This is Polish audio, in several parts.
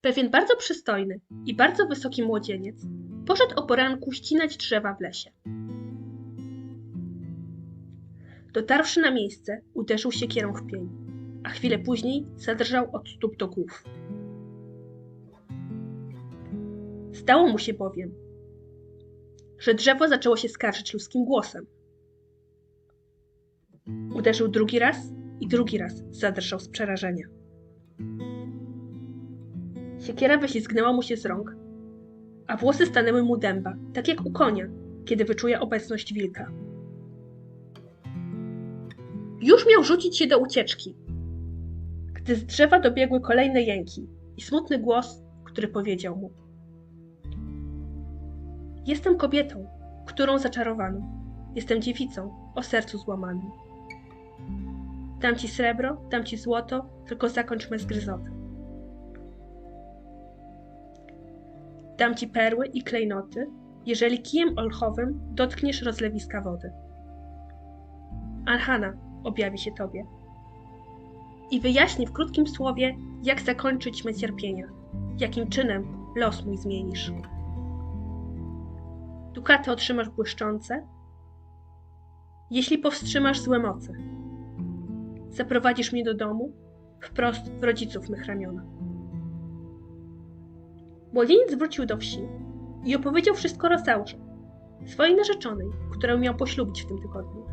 Pewien bardzo przystojny i bardzo wysoki młodzieniec poszedł o poranku ścinać drzewa w lesie. Dotarłszy na miejsce, uderzył siekierą w pień, a chwilę później zadrżał od stóp do głów. Stało mu się bowiem, że drzewo zaczęło się skarżyć ludzkim głosem. Uderzył drugi raz i drugi raz zadrżał z przerażenia. Siekiera wyślizgnęła mu się z rąk, a włosy stanęły mu dęba, tak jak u konia, kiedy wyczuje obecność wilka. Już miał rzucić się do ucieczki, gdy z drzewa dobiegły kolejne jęki i smutny głos, który powiedział mu: Jestem kobietą, którą zaczarowano. Jestem dziewicą o sercu złamanym. Dam ci srebro, dam ci złoto, tylko zakończ me zgryzoty. Dam ci perły i klejnoty, jeżeli kijem olchowym dotkniesz rozlewiska wody. Alhana objawi się tobie i wyjaśni w krótkim słowie, jak zakończyć me cierpienia, jakim czynem los mój zmienisz. Dukaty otrzymasz błyszczące, jeśli powstrzymasz złe moce. Zaprowadzisz mnie do domu, wprost w rodziców mych ramiona. Młodzieniec wrócił do wsi i opowiedział wszystko Rosaurze, swojej narzeczonej, którą miał poślubić w tym tygodniu.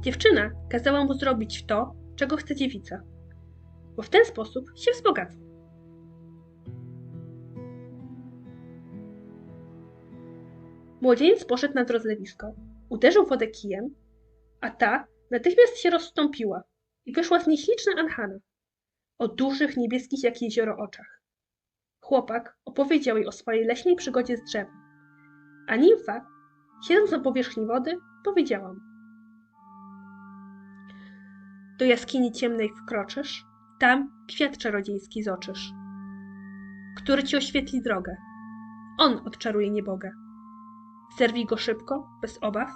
Dziewczyna kazała mu zrobić to, czego chce dziewica, bo w ten sposób się wzbogaca. Młodzieniec poszedł nad rozlewisko, uderzył wodę kijem, a ta natychmiast się rozstąpiła i wyszła z niej śliczna Anhana o dużych, niebieskich jak jezioro oczach. Chłopak opowiedział jej o swojej leśnej przygodzie z drzewem, a nimfa, siedząc na powierzchni wody, powiedziała mu. Do jaskini ciemnej wkroczysz, tam kwiat czarodziejski zoczysz, który ci oświetli drogę. On odczaruje niebogę. Zerwij go szybko, bez obaw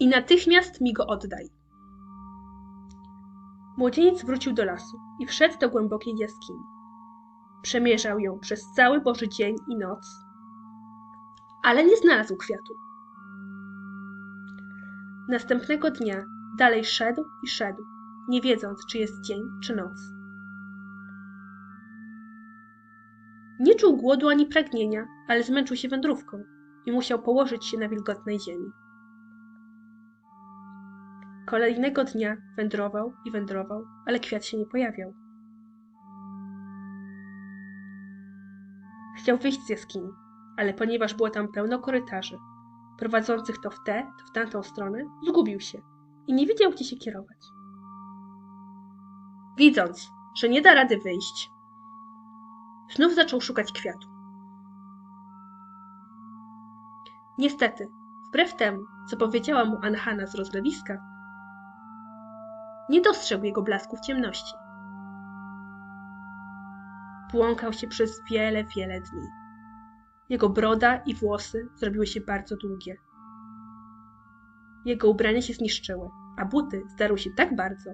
i natychmiast mi go oddaj. Młodzieniec wrócił do lasu i wszedł do głębokiej jaskini. Przemierzał ją przez cały Boży dzień i noc, ale nie znalazł kwiatu. Następnego dnia dalej szedł i szedł, nie wiedząc, czy jest dzień, czy noc. Nie czuł głodu ani pragnienia, ale zmęczył się wędrówką i musiał położyć się na wilgotnej ziemi. Kolejnego dnia wędrował i wędrował, ale kwiat się nie pojawiał. Chciał wyjść z jaskini, ale ponieważ było tam pełno korytarzy, prowadzących to w tę, to w tamtą stronę, zgubił się i nie wiedział, gdzie się kierować. Widząc, że nie da rady wyjść, znów zaczął szukać kwiatu. Niestety, wbrew temu, co powiedziała mu Anhana z rozlewiska, nie dostrzegł jego blasku w ciemności. Błąkał się przez wiele, wiele dni. Jego broda i włosy zrobiły się bardzo długie. Jego ubrania się zniszczyły, a buty zdarły się tak bardzo,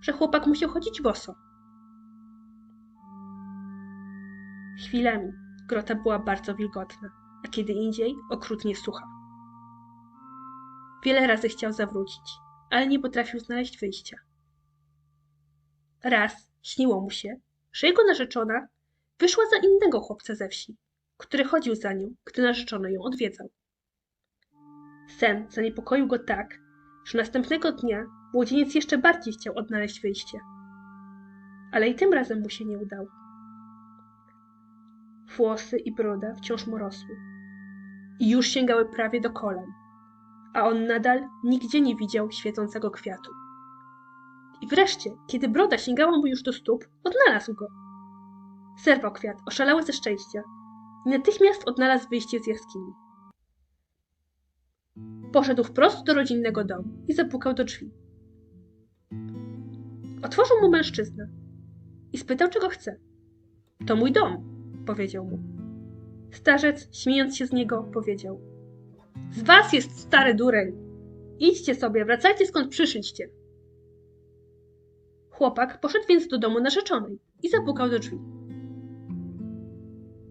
że chłopak musiał chodzić boso. Chwilami grota była bardzo wilgotna, a kiedy indziej okrutnie sucha. Wiele razy chciał zawrócić, ale nie potrafił znaleźć wyjścia. Raz śniło mu się, że jego narzeczona wyszła za innego chłopca ze wsi, który chodził za nią, gdy narzeczony ją odwiedzał. Sen zaniepokoił go tak, że następnego dnia młodzieniec jeszcze bardziej chciał odnaleźć wyjście. Ale i tym razem mu się nie udało. Włosy i broda wciąż mu rosły i już sięgały prawie do kolan, a on nadal nigdzie nie widział świecącego kwiatu. I wreszcie, kiedy broda sięgała mu już do stóp, odnalazł go. Zerwał kwiat, oszalały ze szczęścia i natychmiast odnalazł wyjście z jaskini. Poszedł wprost do rodzinnego domu i zapukał do drzwi. Otworzył mu mężczyzna i spytał, czego chce. To mój dom, powiedział mu. Starzec, śmiejąc się z niego, powiedział: Z was jest stary dureń. Idźcie sobie, wracajcie skąd przyszliście. Chłopak poszedł więc do domu narzeczonej i zapukał do drzwi.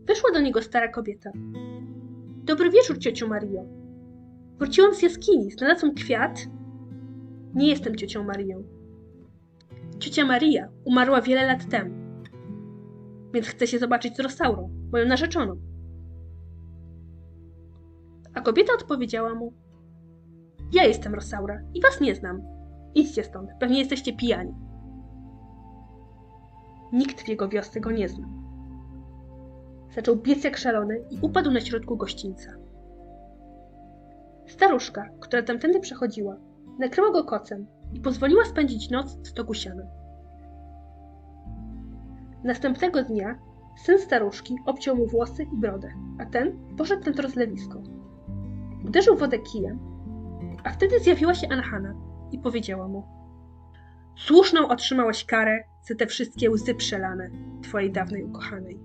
Wyszła do niego stara kobieta. Dobry wieczór, ciociu Mario. Wróciłam z jaskini, znalazłam kwiat. Nie jestem ciocią Marią. Ciocia Maria umarła wiele lat temu, więc chcę się zobaczyć z Rosaurą, moją narzeczoną. A kobieta odpowiedziała mu: Ja jestem Rosaura i was nie znam. Idźcie stąd, pewnie jesteście pijani. Nikt w jego wiosce go nie zna. Zaczął biec jak szalony i upadł na środku gościńca. Staruszka, która tamtędy przechodziła, nakryła go kocem i pozwoliła spędzić noc w stogu siana. Następnego dnia syn staruszki obciął mu włosy i brodę, a ten poszedł na to rozlewisko. Uderzył wodę kijem, a wtedy zjawiła się Anhana i powiedziała mu Słuszną otrzymałeś karę za te wszystkie łzy przelane twojej dawnej ukochanej.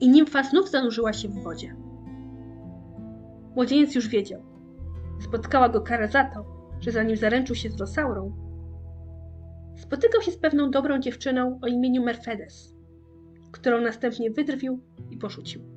I nimfa znów zanurzyła się w wodzie. Młodzieniec już wiedział. Spotkała go kara za to, że zanim zaręczył się z Rosaurą, spotykał się z pewną dobrą dziewczyną o imieniu Mercedes, którą następnie wydrwił i porzucił.